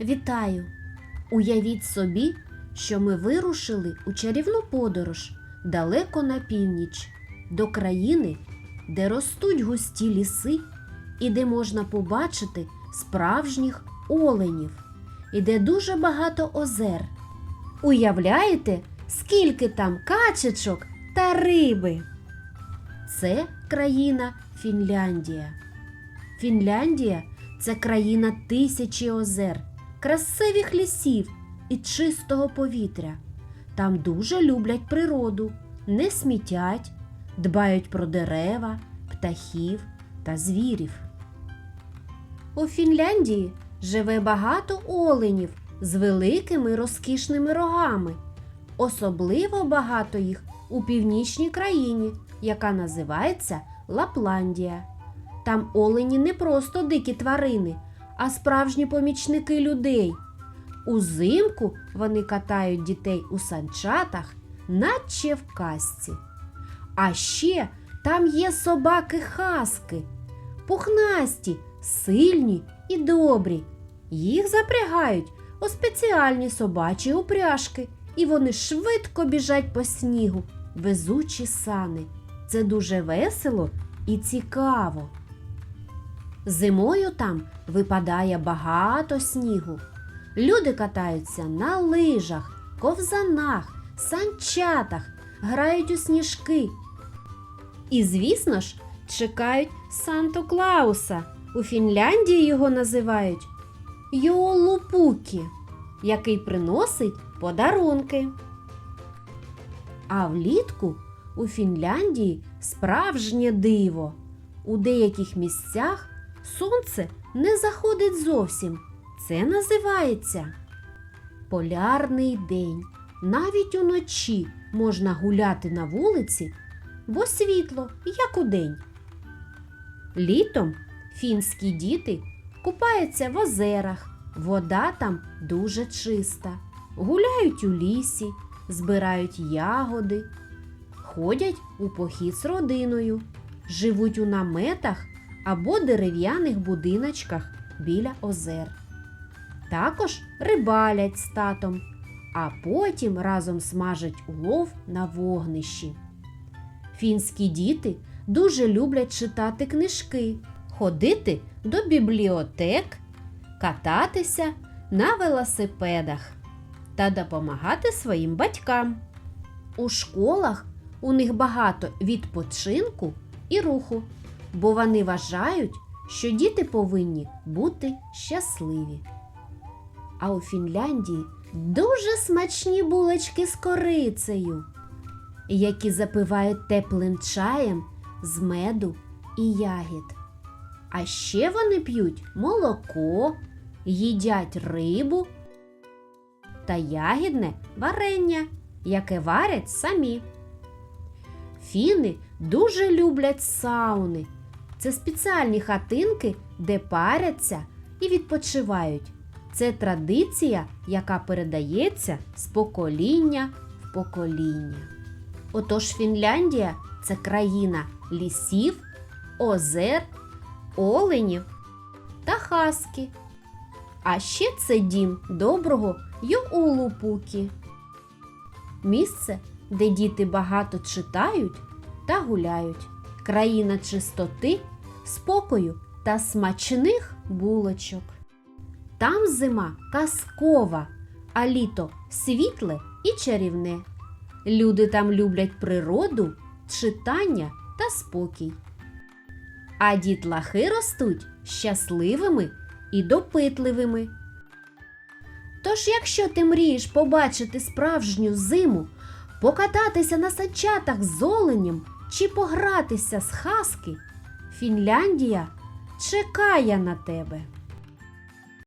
Вітаю! Уявіть собі, що ми вирушили у чарівну подорож далеко на північ, до країни, де ростуть густі ліси і де можна побачити справжніх оленів, і де дуже багато озер. Уявляєте, скільки там качечок та риби? Це країна Фінляндія. Фінляндія це країна тисячі озер, красивих лісів і чистого повітря. Там дуже люблять природу, не смітять, дбають про дерева, птахів та звірів. У Фінляндії живе багато оленів з великими розкішними рогами. Особливо багато їх у північній країні, яка називається Лапландія. Там олені не просто дикі тварини, а справжні помічники людей. Узимку вони катають дітей у санчатах, наче в казці. А ще там є собаки хаски, пухнасті, сильні і добрі. Їх запрягають у спеціальні собачі упряжки, і вони швидко біжать по снігу, везучі сани. Це дуже весело і цікаво. Зимою там випадає багато снігу. Люди катаються на лижах, ковзанах, санчатах, грають у сніжки. І, звісно ж, чекають Санту Клауса. У Фінляндії його називають Йолупукі, який приносить подарунки. А влітку у Фінляндії справжнє диво. У деяких місцях сонце не заходить зовсім. Це називається полярний день. Навіть уночі можна гуляти на вулиці, бо світло, як удень. Літом фінські діти купаються в озерах, вода там дуже чиста, гуляють у лісі, збирають ягоди, ходять у похід з родиною, живуть у наметах або дерев'яних будиночках біля озер. Також рибалять з татом, а потім разом смажать улов на вогнищі. Фінські діти дуже люблять читати книжки, ходити до бібліотек, кататися на велосипедах та допомагати своїм батькам. У школах у них багато відпочинку і руху, бо вони вважають, що діти повинні бути щасливі. А у Фінляндії дуже смачні булочки з корицею, які запивають теплим чаєм з меду і ягід. А ще вони п'ють молоко, їдять рибу та ягідне варення, яке варять самі. Фіни дуже люблять сауни. Це спеціальні хатинки, де паряться і відпочивають. Це традиція, яка передається з покоління в покоління. Отож Фінляндія це країна лісів, озер, оленів та хаски. А ще це дім доброго Юулупукі. Місце, де діти багато читають та гуляють. Країна чистоти, спокою та смачних булочок. Там зима казкова, а літо світле і чарівне. Люди там люблять природу, читання та спокій. А дітлахи ростуть щасливими і допитливими. Тож, якщо ти мрієш побачити справжню зиму, покататися на санчатах з оленем чи погратися з хаски, Фінляндія чекає на тебе.